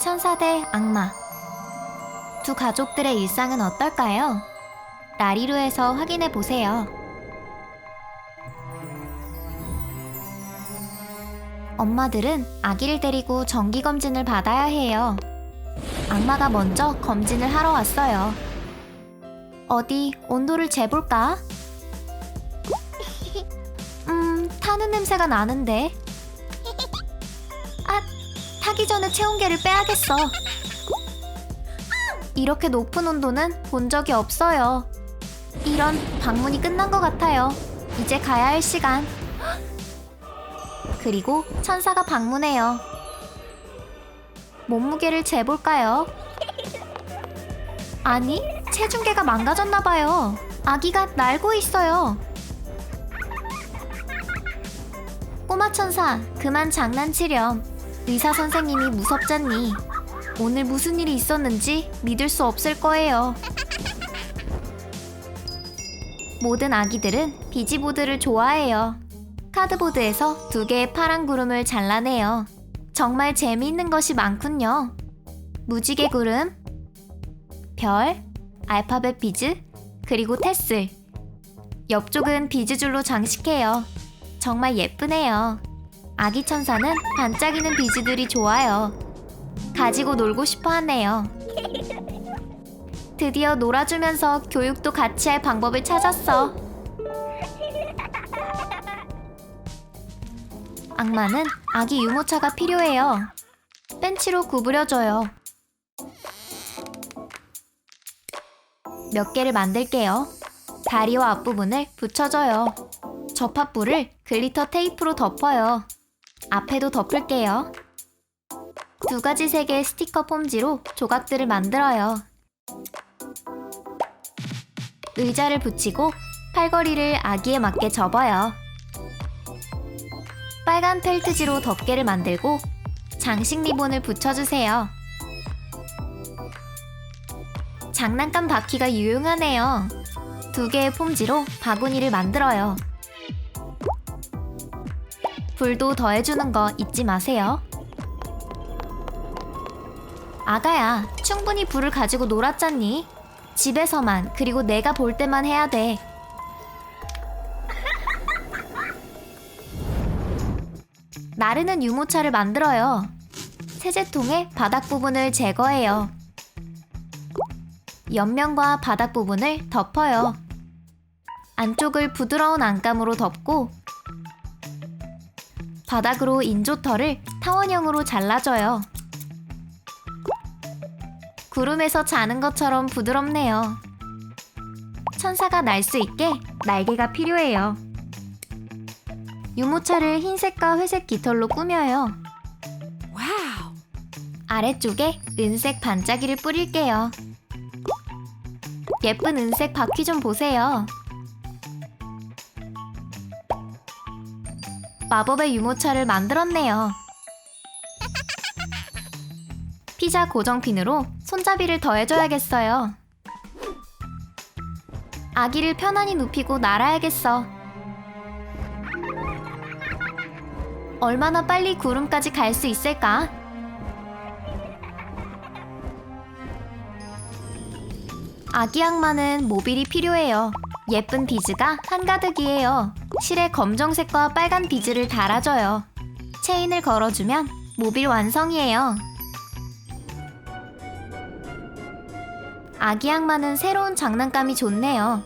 천사 대 악마. 두 가족들의 일상은 어떨까요? 라리루에서 확인해 보세요. 엄마들은 아기를 데리고 정기 검진을 받아야 해요. 악마가 먼저 검진을 하러 왔어요. 어디 온도를 재볼까? 음, 타는 냄새가 나는데. 아, 타기 전에 체온계를 빼야겠어. 이렇게 높은 온도는 본 적이 없어요. 이런 방문이 끝난 것 같아요. 이제 가야 할 시간. 그리고 천사가 방문해요. 몸무게를 재볼까요? 아니, 체중계가 망가졌나 봐요. 아기가 날고 있어요. 꼬마 천사, 그만 장난치렴. 의사 선생님이 무섭잖니. 오늘 무슨 일이 있었는지 믿을 수 없을 거예요. 모든 아기들은 비지보드를 좋아해요. 카드보드에서 두 개의 파란 구름을 잘라내요. 정말 재미있는 것이 많군요. 무지개 구름, 별, 알파벳 비즈, 그리고 테슬. 옆쪽은 비즈줄로 장식해요. 정말 예쁘네요. 아기 천사는 반짝이는 비즈들이 좋아요. 가지고 놀고 싶어 하네요. 드디어 놀아주면서 교육도 같이 할 방법을 찾았어. 악마는 아기 유모차가 필요해요. 벤치로 구부려줘요. 몇 개를 만들게요. 다리와 앞부분을 붙여줘요. 접합부를 글리터 테이프로 덮어요. 앞에도 덮을게요. 두 가지 색의 스티커 폼지로 조각들을 만들어요. 의자를 붙이고 팔걸이를 아기에 맞게 접어요. 빨간 펠트지로 덮개를 만들고 장식 리본을 붙여주세요. 장난감 바퀴가 유용하네요. 두 개의 폼지로 바구니를 만들어요. 불도 더해주는 거 잊지 마세요. 아가야, 충분히 불을 가지고 놀았잖니? 집에서만, 그리고 내가 볼 때만 해야 돼. 나르는 유모차를 만들어요. 세제통에 바닥 부분을 제거해요. 옆면과 바닥 부분을 덮어요. 안쪽을 부드러운 안감으로 덮고 바닥으로 인조털을 타원형으로 잘라줘요. 구름에서 자는 것처럼 부드럽네요. 천사가 날 수 있게 날개가 필요해요. 유모차를 흰색과 회색 깃털로 꾸며요. 아래쪽에 은색 반짝이를 뿌릴게요. 예쁜 은색 바퀴 좀 보세요. 마법의 유모차를 만들었네요. 피자 고정핀으로 손잡이를 더해줘야겠어요. 아기를 편안히 눕히고 날아야겠어. 얼마나 빨리 구름까지 갈 수 있을까? 아기 악마는 모빌이 필요해요. 예쁜 비즈가 한가득이에요. 실에 검정색과 빨간 비즈를 달아줘요. 체인을 걸어주면 모빌 완성이에요. 아기 악마는 새로운 장난감이 좋네요.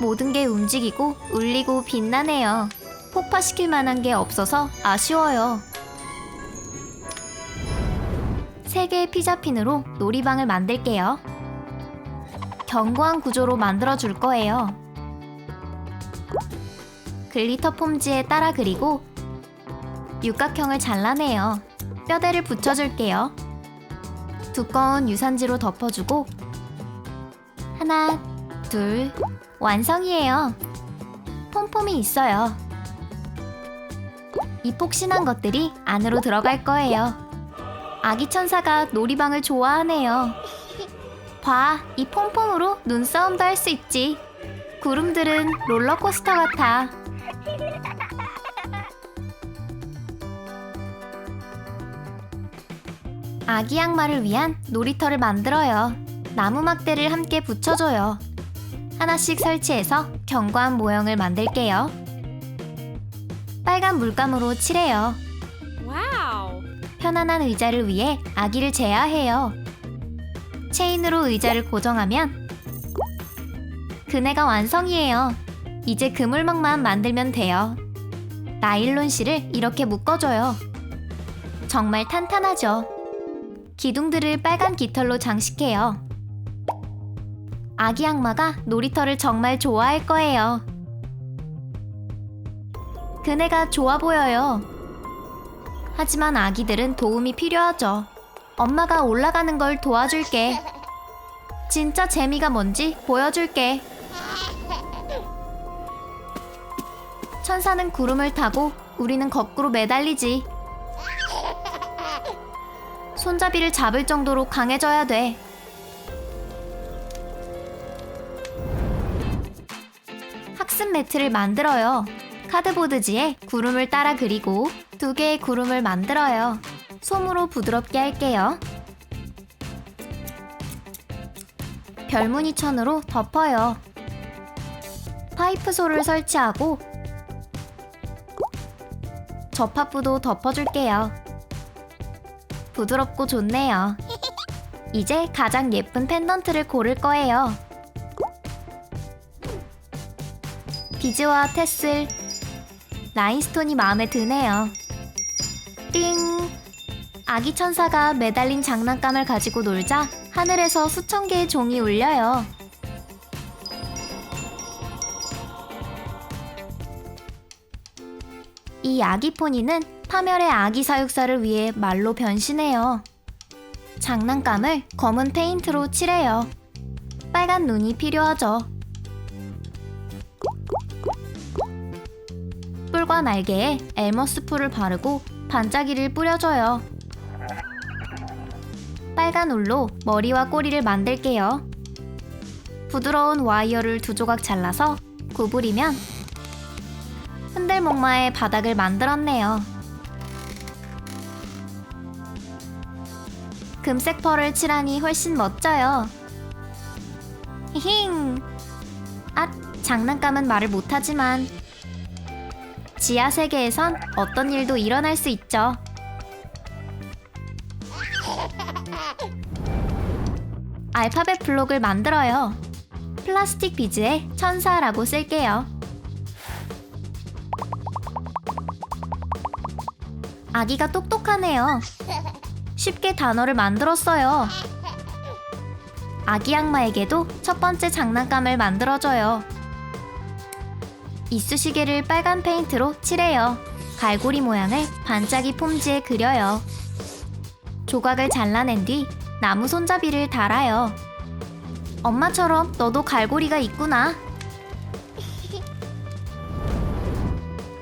모든 게 움직이고 울리고 빛나네요. 폭파시킬 만한 게 없어서 아쉬워요. 세 개의 피자핀으로 놀이방을 만들게요. 견고한 구조로 만들어 줄 거예요. 글리터 폼지에 따라 그리고 육각형을 잘라내요. 뼈대를 붙여줄게요. 두꺼운 유산지로 덮어주고 하나, 둘, 완성이에요. 폼폼이 있어요. 이 폭신한 것들이 안으로 들어갈 거예요. 아기 천사가 놀이방을 좋아하네요. 봐, 이 폼폼으로 눈싸움도 할 수 있지. 구름들은 롤러코스터 같아. 아기 양말을 위한 놀이터를 만들어요. 나무 막대를 함께 붙여줘요. 하나씩 설치해서 견고한 모형을 만들게요. 빨간 물감으로 칠해요. Wow. 편안한 의자를 위해 아기를 제어해요. 체인으로 의자를 고정하면 그네가 완성이에요. 이제 그물망만 만들면 돼요. 나일론 실을 이렇게 묶어줘요. 정말 탄탄하죠. 기둥들을 빨간 깃털로 장식해요. 아기 악마가 놀이터를 정말 좋아할 거예요. 그네가 좋아 보여요. 하지만 아기들은 도움이 필요하죠. 엄마가 올라가는 걸 도와줄게. 진짜 재미가 뭔지 보여줄게. 천사는 구름을 타고 우리는 거꾸로 매달리지. 손잡이를 잡을 정도로 강해져야 돼. 학습 매트를 만들어요. 카드보드지에 구름을 따라 그리고 두 개의 구름을 만들어요. 솜으로 부드럽게 할게요. 별무늬 천으로 덮어요. 파이프솔을 설치하고 접합부도 덮어줄게요. 부드럽고 좋네요. 이제 가장 예쁜 펜던트를 고를 거예요. 비즈와 테슬, 라인스톤이 마음에 드네요. 띵! 아기 천사가 매달린 장난감을 가지고 놀자 하늘에서 수천 개의 종이 울려요. 이 아기 포니는 파멸의 아기 사육사를 위해 말로 변신해요. 장난감을 검은 페인트로 칠해요. 빨간 눈이 필요하죠. 뿔과 날개에 엘머스 풀을 바르고 반짝이를 뿌려줘요. 빨간 울로 머리와 꼬리를 만들게요. 부드러운 와이어를 두 조각 잘라서 구부리면 흔들목마의 바닥을 만들었네요. 금색 펄을 칠하니 훨씬 멋져요. 히힝. 아, 장난감은 말을 못하지만 지하 세계에선 어떤 일도 일어날 수 있죠. 알파벳 블록을 만들어요. 플라스틱 비즈에 천사라고 쓸게요. 아기가 똑똑하네요. 쉽게 단어를 만들었어요. 아기 악마에게도 첫 번째 장난감을 만들어줘요. 이쑤시개를 빨간 페인트로 칠해요. 갈고리 모양을 반짝이 폼지에 그려요. 조각을 잘라낸 뒤 나무 손잡이를 달아요. 엄마처럼 너도 갈고리가 있구나.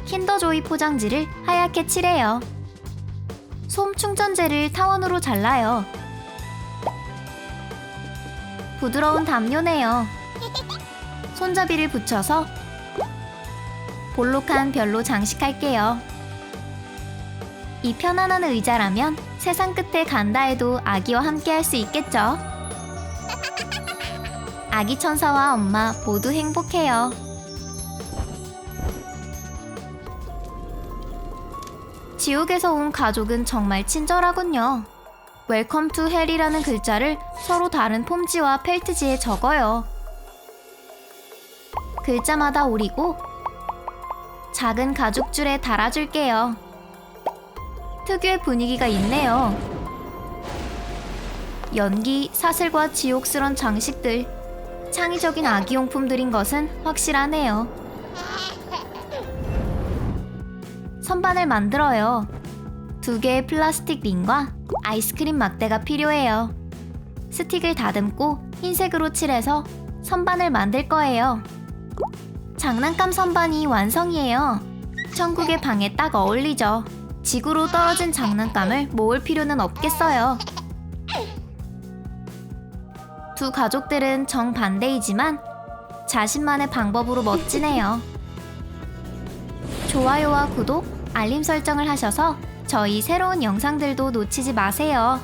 킨더조이 포장지를 하얗게 칠해요. 솜 충전재를 타원으로 잘라요. 부드러운 담요네요. 손잡이를 붙여서 볼록한 별로 장식할게요. 이 편안한 의자라면 세상 끝에 간다 해도 아기와 함께 할 수 있겠죠? 아기 천사와 엄마 모두 행복해요. 지옥에서 온 가족은 정말 친절하군요. 웰컴 투 헬이라는 글자를 서로 다른 폼지와 펠트지에 적어요. 글자마다 오리고 작은 가죽줄에 달아줄게요. 특유의 분위기가 있네요. 연기, 사슬과 지옥스런 장식들, 창의적인 아기용품들인 것은 확실하네요. 선반을 만들어요. 두 개의 플라스틱 링과 아이스크림 막대가 필요해요. 스틱을 다듬고 흰색으로 칠해서 선반을 만들 거예요. 장난감 선반이 완성이에요. 천국의 방에 딱 어울리죠. 지구로 떨어진 장난감을 모을 필요는 없겠어요. 두 가족들은 정반대이지만 자신만의 방법으로 멋지네요. 좋아요와 구독, 알림 설정을 하셔서 저희 새로운 영상들도 놓치지 마세요.